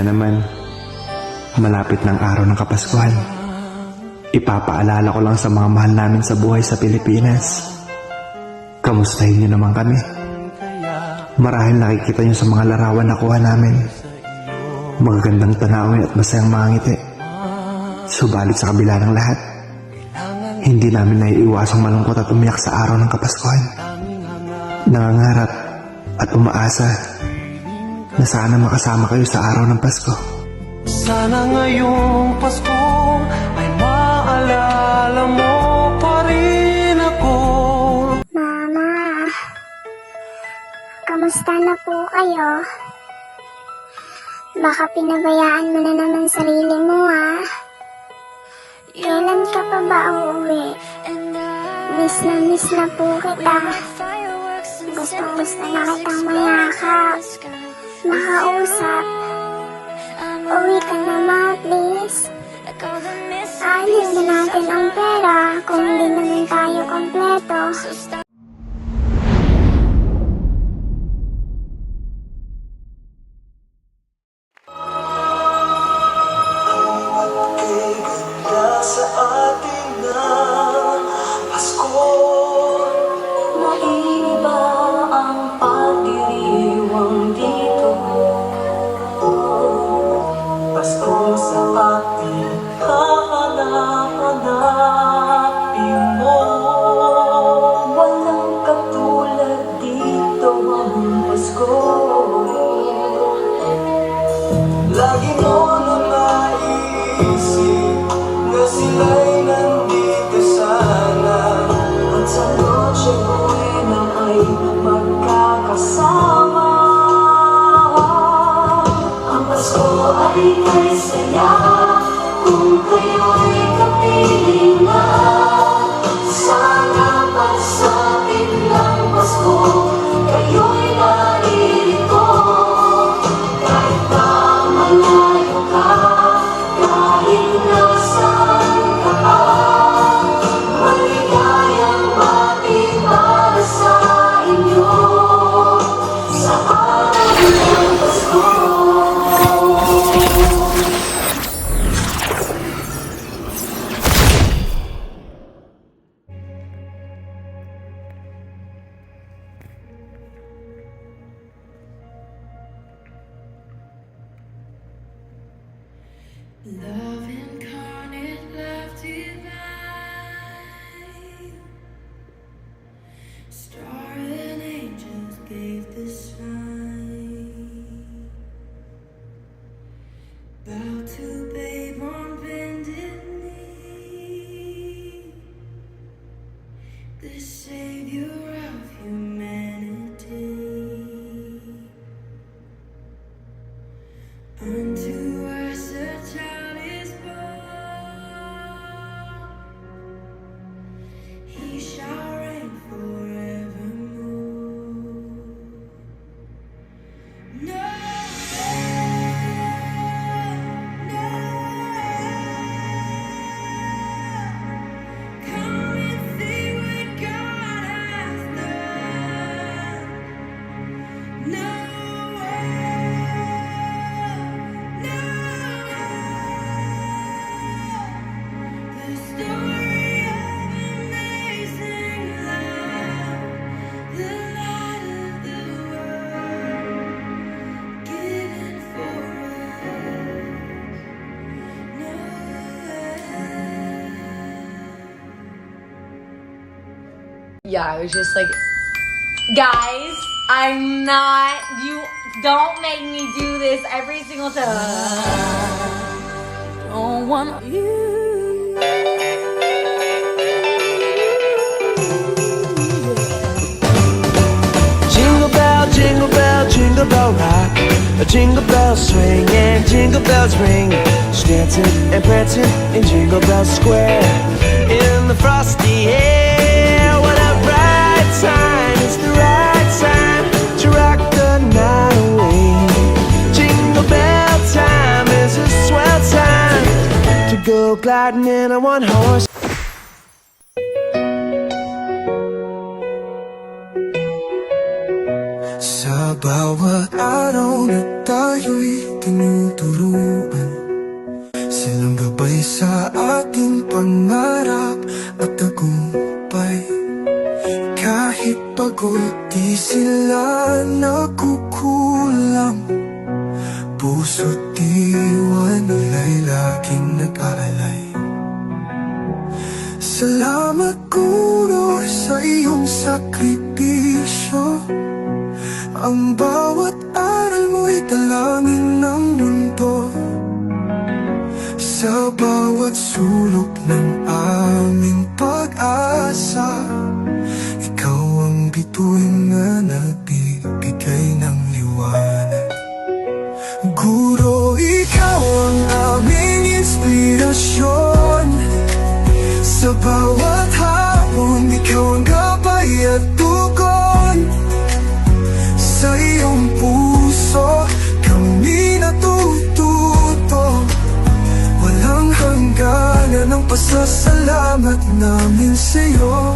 Na naman, malapit ng araw ng Kapaskuhan. Ipapaalala ko lang sa mga mahal namin sa buhay sa Pilipinas. Kamustahin niyo naman kami. Marahil nakikita niyo sa mga larawan na kuha namin. Magagandang tanawin at masayang mga ngiti. Subalit sa kabila ng lahat, hindi namin naiiwasang malungkot at umiyak sa araw ng Kapaskuhan. Nangangarap at umaasa na sana makasama kayo sa araw ng Pasko. Sana ngayong Pasko ay maalala mo pa rin ako Mama, kamusta na po kayo? Baka pinabayaan mo na naman sarili mo, ha? Kailan ka pa ba uuwi? Miss na miss na po kita. Gustong gusto na kitang mayakap. Makausap. Uwi ka na, ma, please. Ayun na natin ang pera kung hindi naman tayo kompleto. Ang Pasko ay may saya. Kung Love incarnate, love divine. Star and angels gave the sign. Bow to babe on bended knee. The savior of humanity. Yeah, I was just like, guys, I'm not. You don't make me do this every single time. Don't want you. Jingle bell, jingle bell, jingle bell rock. A jingle bell swing and jingle bells ring. Dancing and prancing in Jingle Bell Square. In the frosty air, gliding in a one horse. Sa bawat araw na tayo'y tinuturuan. Silang gabay sa ating pangarap at tagumpay. Kahit pagod di sila nakukulang Puso't diwa nila'y laging nag-aalay. Salamat guro sa iyong sakripisyo. Ang bawat aral mo'y dalangin ng mundo. Sa bawat sulok ng aming pag-asa Ikaw ang bituin na Sa bawat hapon, ikaw ang gabay at tugon. Sa iyong puso, kami natututo. Walang hangganan ang pasasalamat namin sa'yo